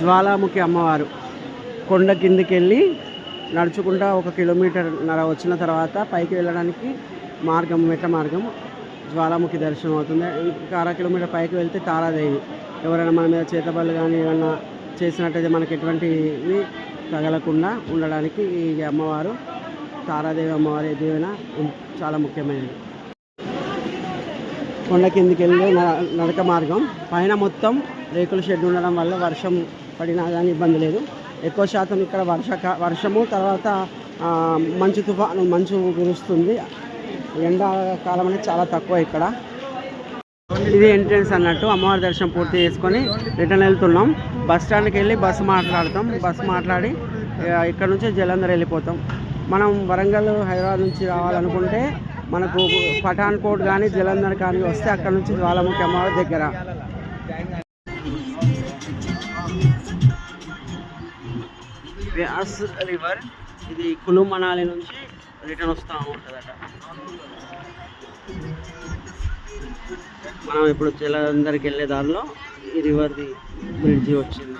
జ్వాలాముఖి అమ్మవారు కొండ కిందికి వెళ్ళి నడుచుకుంటా ఒక కిలోమీటర్ నర వచ్చిన తర్వాత పైకి వెళ్ళడానికి మార్గం మెట్ట మార్గం జ్వాలాముఖి దర్శనం అవుతుంది. ఇంకా అర కిలోమీటర్ పైకి వెళ్తే తారాదేవి. ఎవరైనా మన మీద చేతబళ్ళు కానీ ఏమన్నా చేసినట్టయితే మనకి ఎటువంటివి తగలకుండా ఉండడానికి ఈ అమ్మవారు తారాదేవి అమ్మవారి దీవెన చాలా ముఖ్యమైనది. కొండ కిందికి వెళ్ళి న- నడక మార్గం. పైన మొత్తం రేకుల షెడ్ ఉండడం వల్ల వర్షం పడినా కానీ ఇబ్బంది లేదు. ఎక్కువ శాతం ఇక్కడ వర్షక వర్షము తర్వాత మంచు తుఫాను మంచు కురుస్తుంది. ఎండాకాలం అనేది చాలా తక్కువ ఇక్కడ. ఇది ఎంట్రన్స్ అన్నట్టు అమ్మవారి దర్శనం పూర్తి చేసుకొని రిటర్న్ వెళ్తున్నాం. బస్ స్టాండ్కి వెళ్ళి బస్సు మాట్లాడతాం. బస్సు మాట్లాడి ఇక్కడ నుంచి జలంధర్ వెళ్ళిపోతాం. మనం వరంగల్ హైదరాబాద్ నుంచి రావాలనుకుంటే మనకు పఠాన్కోట్ కానీ జలంధర్ కానీ వస్తే అక్కడ నుంచి జ్వాలాముఖి అమ్మవారి దగ్గర. వ్యాస్ రివర్ ఇది కులు మనాలి నుంచి రిటర్న్ వస్తూ ఉంటుందట. మనం ఇప్పుడు జలంధర్కి వెళ్ళే దారిలో ఈ రివర్ది బ్రిడ్జి వచ్చింది.